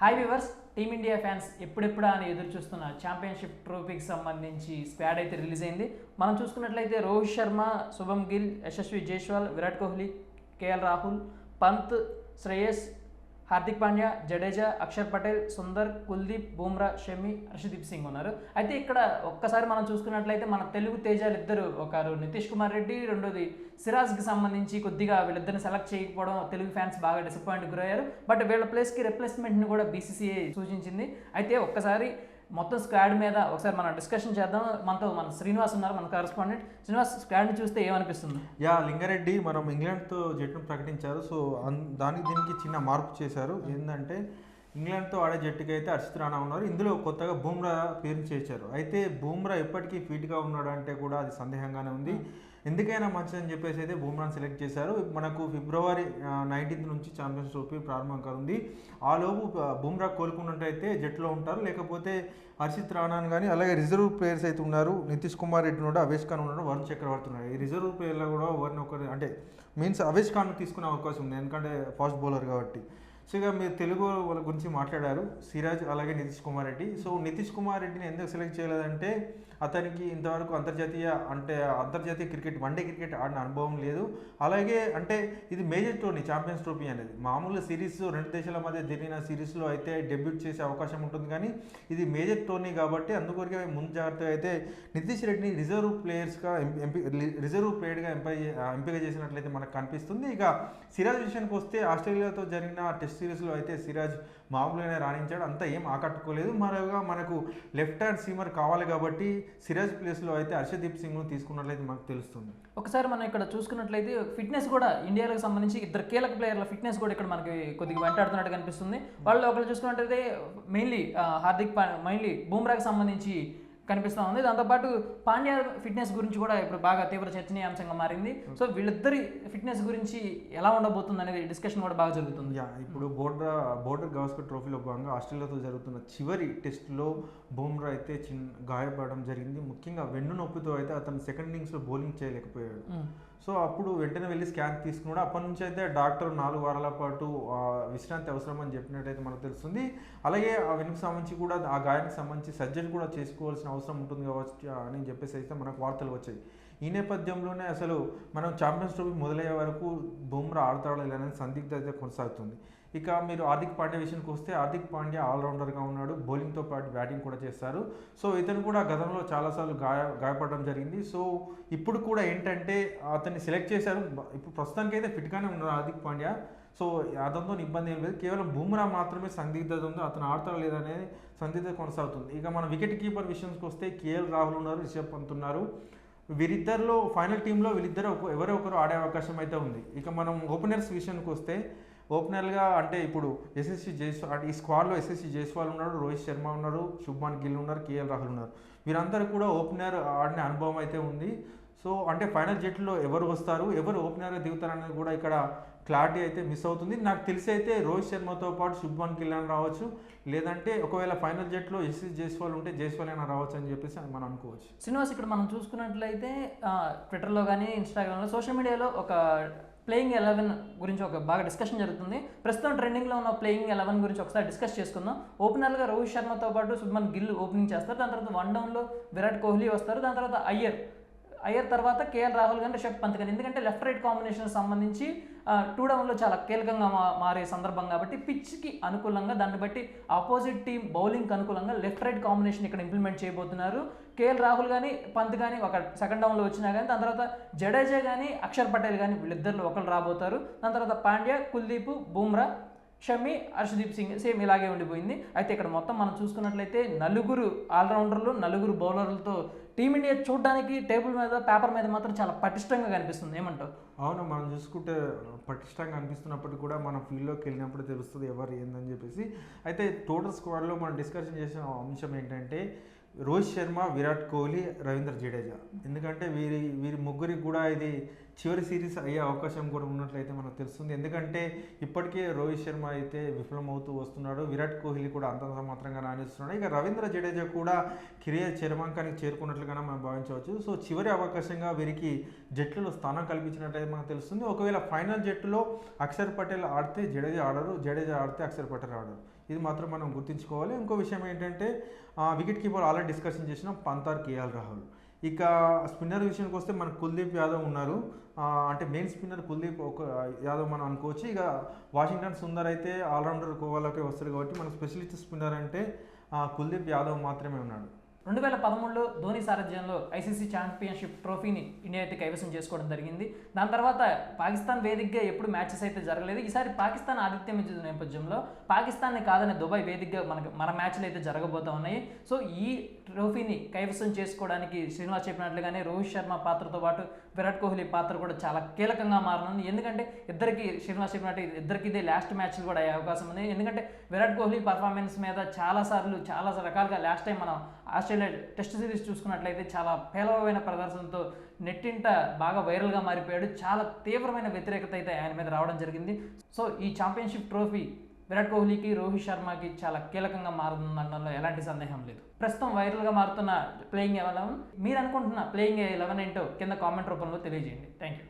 High viewers team India fans ఎప్పుడెప్పుడా అని ఎదురు చూస్తున్న ఛాంపియన్షిప్ ట్రోఫీకి సంబంధించి స్క్వాడ్ అయితే రిలీజ్ అయింది. మనం చూసుకున్నట్లయితే రోహిత్ శర్మ శుభం గిల్ యశస్వి జైస్వాల్ విరాట్ కోహ్లీ కేఎల్ రాహుల్ పంత్ శ్రేయస్ హార్దిక్ పాండ్యా జడేజా అక్షర్ పటేల్ సుందర్ కుల్దీప్ బూమ్రా షమి హర్షదీప్ సింగ్ ఉన్నారు. అయితే ఇక్కడ ఒక్కసారి మనం చూసుకున్నట్లయితే మన తెలుగు తేజాలు ఇద్దరు ఒకరు నితీష్ కుమార్ రెడ్డి రెండోది సిరాజ్కి సంబంధించి కొద్దిగా వీళ్ళిద్దరిని సెలెక్ట్ చేయకపోవడం తెలుగు ఫ్యాన్స్ బాగా డిసప్పాయింట్ గురయ్యారు. బట్ వీళ్ళ ప్లేస్కి రిప్లేస్మెంట్ని కూడా బీసీసీఐ సూచించింది. అయితే ఒక్కసారి మొత్తం స్క్వాడ్ మీద ఒకసారి మనం డిస్కషన్ చేద్దాం. మనతో మన శ్రీనివాస్ ఉన్నారు మన కరెస్పాండెంట్ శ్రీనివాస్ స్క్వాడ్ని చూస్తే ఏమనిపిస్తుంది? యా లింగారెడ్డి మనం ఇంగ్లాండ్తో జట్టును ప్రకటించారు. సో దానికి దీనికి చిన్న మార్పు చేశారు. ఏంటంటే ఇంగ్లాండ్తో ఆడే జట్టుకి అయితే హర్షిత్ రాణా ఉన్నారు. ఇందులో కొత్తగా బూమ్రా పేరు చేర్చారు. అయితే బూమ్రా ఎప్పటికీ ఫిట్గా ఉన్నాడు అంటే కూడా అది సందేహంగానే ఉంది. ఎందుకైనా మంచిదని చెప్పేసి అయితే బూమ్రాని సెలెక్ట్ చేశారు. మనకు ఫిబ్రవరి నైన్టీన్త్ నుంచి ఛాంపియన్స్ ట్రోఫీ ప్రారంభం కానుంది. ఆ లోపు ఆ, బూమ్రా కోలుకున్నట్టయితే జట్టులో ఉంటారు. లేకపోతే హర్షిత్ రాణాన్ కానీ అలాగే రిజర్వ్ ప్లేయర్స్ అయితే ఉన్నారు. నితీష్ కుమార్ రెడ్డి ఉన్నాడు అవేష్ ఖాన్ ఉన్నాడు వరుణ్ చక్రవర్తి ఉన్నాడు. ఈ రిజర్వ్ ప్లేయర్లో కూడా ఎవరిని ఒకరి అంటే మీన్స్ అవేష్ ఖాన్ తీసుకునే అవకాశం ఉంది. ఎందుకంటే ఫాస్ట్ బౌలర్ కాబట్టి. సో ఇక మీరు తెలుగు వాళ్ళ గురించి మాట్లాడారు. సిరాజ్ అలాగే నితీష్ కుమార్ రెడ్డి. సో నితీష్ కుమార్ రెడ్డిని ఎందుకు సెలెక్ట్ చేయలేదంటే అతనికి ఇంతవరకు అంతర్జాతీయ అంటే అంతర్జాతీయ క్రికెట్ వన్డే క్రికెట్ ఆడిన అనుభవం లేదు. అలాగే అంటే ఇది మేజర్ టోర్నీ ఛాంపియన్స్ ట్రోఫీ అనేది. మామూలు సిరీస్ రెండు దేశాల మధ్య జరిగిన సిరీస్లో అయితే డెబ్యూట్ చేసే అవకాశం ఉంటుంది కానీ ఇది మేజర్ టోర్నీ కాబట్టి అందుకొరకే ముందు జాగ్రత్తగా అయితే నితీష్ రెడ్డిని రిజర్వ్ ప్లేయర్స్గా ఎంపీ రిజర్వ్ ప్లేయర్గా ఎంపై ఎంపిక చేసినట్లయితే మనకు కనిపిస్తుంది. ఇక సిరాజ్ విషయానికి వస్తే ఆస్ట్రేలియాతో జరిగిన టెస్ట్ సిరీస్లో అయితే సిరాజ్ మామూలుగానే రాణించాడు. అంతా ఏం ఆకట్టుకోలేదు. మరోగా మనకు లెఫ్ట్ హ్యాండ్ సీమర్ కావాలి కాబట్టి సిరాజ్ ప్లేస్లో అయితే హర్షదీప్ సింగ్ను తీసుకున్నట్లయితే మనకు తెలుస్తుంది. ఒకసారి మనం ఇక్కడ చూసుకున్నట్లయితే ఫిట్నెస్ కూడా ఇండియాకి సంబంధించి ఇద్దరు కీలక ప్లేయర్ల ఫిట్నెస్ కూడా ఇక్కడ మనకి కొద్దిగా వెంటాడుతున్నట్టు కనిపిస్తుంది వాళ్ళు ఒకళ్ళు చూసుకున్నట్లయితే మెయిన్లీ హార్దిక్ పా మెయిన్లీ బూమ్రాకి సంబంధించి కనిపిస్తూ ఉంది. దాంతోపాటు పాండ్యా ఫిట్నెస్ గురించి కూడా ఇప్పుడు బాగా తీవ్ర చర్చనీయాంశంగా మారింది. సో వీళ్ళిద్దరి ఫిట్నెస్ గురించి ఎలా ఉండబోతుంది అనేది డిస్కషన్ కూడా బాగా జరుగుతుంది. యా ఇప్పుడు బోర్డర్ బోర్డర్ గవాస్కర్ ట్రోఫీలో భాగంగా ఆస్ట్రేలియాతో జరుగుతున్న చివరి టెస్ట్లో బూమ్రా అయితే చిన్న గాయపడడం జరిగింది. ముఖ్యంగా వెన్ను నొప్పితో అయితే అతను సెకండ్ ఇన్నింగ్స్లో బౌలింగ్ చేయలేకపోయాడు. సో అప్పుడు వెంటనే వెళ్ళి స్కాన్ తీసుకున్నాడు. అప్పటి నుంచి అయితే డాక్టర్ నాలుగు వారాల పాటు విశ్రాంతి అవసరం అని చెప్పినట్టయితే మనకు తెలుస్తుంది. అలాగే ఆ వెనుక సంబంధించి కూడా ఆ గాయానికి సంబంధించి సర్జరీ కూడా చేసుకోవాల్సిన అవసరం ఉంటుంది కావచ్చు అని చెప్పేసి అయితే మనకు వార్తలు వచ్చాయి. ఈ నేపథ్యంలోనే అసలు మనం ఛాంపియన్స్ ట్రోఫీ మొదలయ్యే వరకు బుమ్రా ఆడతాడో లేదనేది సందిగ్ధత కొనసాగుతుంది. ఇక మీరు హార్దిక్ పాండ్యా విషయానికి వస్తే హార్దిక్ పాండ్యా ఆల్రౌండర్గా ఉన్నాడు. బౌలింగ్తో పాటు బ్యాటింగ్ కూడా చేస్తారు సో ఇతను కూడా గతంలో చాలాసార్లు గాయ గాయపడడం జరిగింది. సో ఇప్పుడు కూడా ఏంటంటే అతన్ని సెలెక్ట్ చేశారు. ఇప్పుడు ప్రస్తుతానికి అయితే ఫిట్గానే ఉన్నారు హార్దిక్ పాండ్యా. సో అతనితో ఇబ్బంది ఏం లేదు. కేవలం బుమ్రా మాత్రమే సందిగ్ధత ఉంది. అతను ఆడతాడు లేదనేది సందిగ్ధత కొనసాగుతుంది. ఇక మన వికెట్ కీపర్ విషయానికి వస్తే కేఎల్ రాహుల్ ఉన్నారు. రిషబ్ పంత్ ఉన్నారు. వీరిద్దరిలో ఫైనల్ టీంలో వీళ్ళిద్దరు ఒక ఎవరో ఒకరు ఆడే అవకాశం అయితే ఉంది. ఇక మనం ఓపెనర్స్ విషయానికి వస్తే ఓపెనర్గా అంటే ఇప్పుడు ఎస్ఎస్సి జైస్వాల్ ఈ స్క్వాడ్లో ఎస్ఎస్సి జైస్వాల్ ఉన్నాడు రోహిత్ శర్మ ఉన్నారు శుభ్మాన్ గిల్ ఉన్నారు కేఎల్ రాహుల్ ఉన్నారు. వీరందరూ కూడా ఓపెనర్ ఆడిన అనుభవం అయితే ఉంది. సో అంటే ఫైనల్ జట్టులో ఎవరు వస్తారు ఎవరు ఓపెనర్గా దిగుతారు అనేది కూడా ఇక్కడ క్లారిటీ అయితే మిస్ అవుతుంది. నాకు తెలిసి అయితే రోహిత్ శర్మతో పాటు శుభ్మన్ గిల్ అని రావచ్చు. లేదంటే ఒకవేళ ఫైనల్ జట్లో ఎస్ఎస్ జైస్వాల్ ఉంటే జైస్వాల్ అయినా రావచ్చు అని చెప్పేసి మనం అనుకోవచ్చు. శ్రీనివాస్ ఇక్కడ మనం చూసుకున్నట్లయితే ట్విట్టర్లో కానీ ఇన్స్టాగ్రామ్లో సోషల్ మీడియాలో ఒక ప్లేయింగ్ ఎలెవెన్ గురించి ఒక బాగా డిస్కషన్ జరుగుతుంది. ప్రస్తుతం ట్రెండింగ్లో ఉన్న ప్లేయింగ్ ఎలెవెన్ గురించి ఒకసారి డిస్కస్ చేసుకుందాం. ఓపెనర్గా రోహిత్ శర్మతో పాటు శుభ్మన్ గిల్ ఓపెనింగ్ చేస్తారు. దాని తర్వాత వన్ డౌన్లో విరాట్ కోహ్లీ వస్తారు. దాని తర్వాత అయ్యర్ అయ్యర్ తర్వాత కేఎల్ రాహుల్ కానీ రిషబ్ పంత్ కానీ ఎందుకంటే లెఫ్ట్ రైట్ కాంబినేషన్ సంబంధించి టూ డౌన్లో చాలా కీలకంగా మారే సందర్భం కాబట్టి పిచ్కి అనుకూలంగా దాన్ని బట్టి ఆపోజిట్ టీం బౌలింగ్కి అనుకూలంగా లెఫ్ట్ రైట్ కాంబినేషన్ ఇక్కడ ఇంప్లిమెంట్ చేయబోతున్నారు. కేఎల్ రాహుల్ కానీ పంత్ కానీ ఒక సెకండ్ డౌన్లో వచ్చినా కానీ దాని తర్వాత జడేజా కానీ అక్షర్ పటేల్ కానీ వీళ్ళిద్దరిలో ఒకరు రాబోతారు. దాని తర్వాత పాండ్యా కుల్దీప్ బూమ్రా షమి హర్షదీప్ సింగ్ సేమ్ ఇలాగే ఉండిపోయింది. అయితే ఇక్కడ మొత్తం మనం చూసుకున్నట్లయితే నలుగురు ఆల్రౌండర్లు నలుగురు బౌలర్లతో టీమిండియా చూడడానికి టేబుల్ మీద పేపర్ మీద మాత్రం చాలా పటిష్టంగా కనిపిస్తుంది. ఏమంటావు? అవును మనం చూసుకుంటే పటిష్టంగా అనిపిస్తున్నప్పటికీ కూడా మనం ఫీల్డ్లోకి వెళ్ళినప్పుడు తెలుస్తుంది ఎవరు ఏందని చెప్పేసి. అయితే టోటల్ స్క్వాడ్లో మనం డిస్కషన్ చేసిన అంశం ఏంటంటే రోహిత్ శర్మ విరాట్ కోహ్లీ రవీంద్ర జడేజా. ఎందుకంటే వీరి వీరి ముగ్గురికి కూడా ఇది చివరి సిరీస్ అయ్యే అవకాశం కూడా ఉన్నట్లయితే మనకు తెలుస్తుంది. ఎందుకంటే ఇప్పటికే రోహిత్ శర్మ అయితే విఫలమవుతూ వస్తున్నాడు. విరాట్ కోహ్లీ కూడా అంతంత మాత్రంగా రాణిస్తున్నాడు. ఇక రవీంద్ర జడేజా కూడా కెరియర్ చరమాంకానికి చేరుకున్నట్లుగానే మనం భావించవచ్చు. సో చివరి అవకాశంగా వీరికి జట్టులో స్థానం కల్పించినట్లయితే మనకు తెలుస్తుంది. ఒకవేళ ఫైనల్ జట్టులో అక్షర్ పటేల్ ఆడితే జడేజా ఆడరు. జడేజా ఆడితే అక్షర్ పటేల్ ఆడరు. ఇది మాత్రం మనం గుర్తుంచుకోవాలి. ఇంకో విషయం ఏంటంటే వికెట్ కీపర్ ఆల్రెడీ డిస్కషన్ చేసిన పంతార్ కేఎల్ రాహుల్. ఇక స్పిన్నర్ విషయానికి వస్తే మనకు కుల్దీప్ యాదవ్ ఉన్నారు. అంటే మెయిన్ స్పిన్నర్ కుల్దీప్ ఒక యాదవ్ మనం అనుకోవచ్చు. ఇక వాషింగ్టన్ సుందర్ అయితే ఆల్రౌండర్ కోవాలకే వస్తారు కాబట్టి మన స్పెషలిస్ట్ స్పిన్నర్ అంటే కుల్దీప్ యాదవ్ మాత్రమే ఉన్నాడు. రెండు వేల పదమూడులో ధోని సారథ్యంలో ఐసీసీ ఛాంపియన్షిప్ ట్రోఫీని ఇండియా అయితే కైవసం చేసుకోవడం జరిగింది. దాని తర్వాత పాకిస్తాన్ వేదికగా ఎప్పుడు మ్యాచెస్ అయితే జరగలేదు. ఈసారి పాకిస్తాన్ ఆతిథ్యం ఇచ్చిన నేపథ్యంలో పాకిస్తాన్ని కాదని దుబాయ్ వేదికగా మనకు మన మ్యాచ్లు అయితే జరగబోతా ఉన్నాయి. సో ఈ ట్రోఫీని కైవసం చేసుకోవడానికి శ్రీనివాస్ చెప్పినట్లుగానే రోహిత్ శర్మ పాత్రతో పాటు విరాట్ కోహ్లీ పాత్ర కూడా చాలా కీలకంగా మారనుంది. ఎందుకంటే ఇద్దరికి శ్రీనివాస్ చెప్పినట్టు ఇద్దరికి ఇదే లాస్ట్ మ్యాచ్లు కూడా అయ్యే అవకాశం ఉంది. ఎందుకంటే విరాట్ కోహ్లీ పర్ఫార్మెన్స్ మీద చాలా సార్లు చాలా రకాలుగా లాస్ట్ టైం మనం ఆస్ట్రేలియా టెస్ట్ సిరీస్ చూసుకున్నట్లయితే చాలా పేలవమైన ప్రదర్శనతో నెట్టింట బాగా వైరల్గా మారిపోయాడు. చాలా తీవ్రమైన వ్యతిరేకత అయితే ఆయన మీద రావడం జరిగింది. సో ఈ ఛాంపియన్షిప్ ట్రోఫీ విరాట్ కోహ్లీకి రోహిత్ శర్మకి చాలా కీలకంగా మారుతుందనడంలో ఎలాంటి సందేహం లేదు. ప్రస్తుతం వైరల్గా మారుతున్న ప్లేయింగ్ ఎలెవన్ మీరు అనుకుంటున్న ప్లేయింగ్ ఎలెవన్ ఏంటో కింద కామెంట్ రూపంలో తెలియజేయండి. Thank you